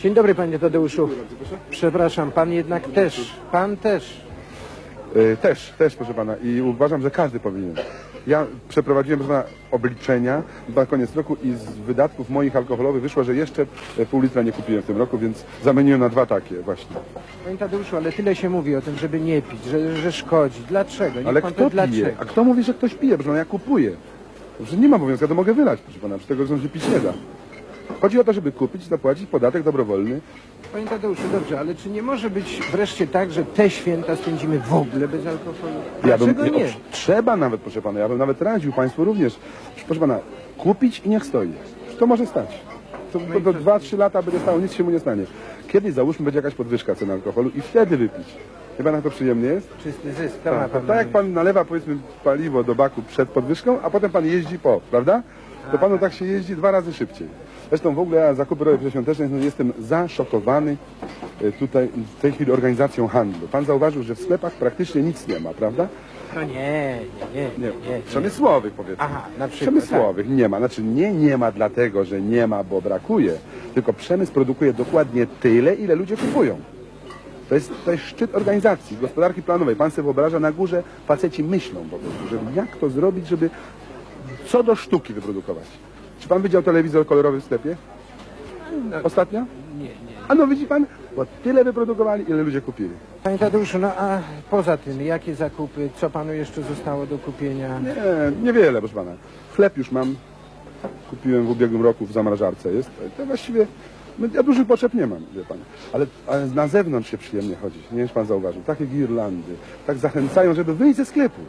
Dzień dobry panie Tadeuszu. Przepraszam, pan jednak też, pan też. Y, Też, też proszę pana i uważam, że każdy powinien. Ja przeprowadziłem proszę pana, obliczenia na koniec roku i z wydatków moich alkoholowych wyszło, że jeszcze e, pół litra nie kupiłem w tym roku, więc zamieniłem na dwa takie właśnie. Panie Tadeuszu, ale tyle się mówi o tym, żeby nie pić, że, że szkodzi. Dlaczego? Niech Ale pan kto to pije? dlaczego? A kto mówi, że ktoś pije? Proszę pana, ja kupuję. Że nie ma obowiązku, ja to mogę wylać, proszę pana, przy tego, że się pić nie da. Chodzi o to, żeby kupić, zapłacić podatek dobrowolny. Panie Tadeuszu, dobrze, ale czy nie może być wreszcie tak, że te święta spędzimy w ogóle bez alkoholu? Ja bym, Dlaczego nie? trzeba nawet, proszę pana, ja bym nawet radził państwu również, proszę pana, kupić i niech stoi. To może stać. To, to, to dwa, trzy lata będzie stało, nic się mu nie stanie. Kiedyś załóżmy będzie jakaś podwyżka cen alkoholu i wtedy wypić. Chyba na to przyjemnie jest? Czysty zysk, to ma Tak, pan tak jak pan nalewa powiedzmy paliwo do baku przed podwyżką, a potem pan jeździ po, prawda? To panu tak się jeździ dwa razy szybciej. Zresztą w ogóle ja zakupy robię przedświąteczne, no jestem zaszokowany e, tutaj w tej chwili organizacją handlu. Pan zauważył, że w sklepach praktycznie nic nie ma, prawda? No nie, nie, nie, Nie, nie. nie. przemysłowych powiedzmy. Aha, na przykład. Przemysłowych nie ma. Znaczy nie nie ma dlatego, że nie ma, bo brakuje. Tylko przemysł produkuje dokładnie tyle, ile ludzie kupują. To jest, to jest szczyt organizacji, gospodarki planowej. Pan sobie wyobraża, na górze faceci myślą po prostu, że jak to zrobić, żeby co do sztuki wyprodukować. Czy pan widział telewizor kolorowy w sklepie? Ostatnio? nie, nie. A no widzi pan, bo tyle wyprodukowali, ile ludzie kupili. Panie Tadeuszu, no a poza tym, jakie zakupy, co panu jeszcze zostało do kupienia? Nie, niewiele, proszę pana. Chleb już mam. Kupiłem w ubiegłym roku w zamrażarce. Jest to właściwie. no, Ja dużych potrzeb nie mam, wie pan. Ale, ale na zewnątrz się przyjemnie chodzi. Nie wiem, czy pan zauważył. Takie girlandy. Tak zachęcają, żeby wyjść ze sklepu.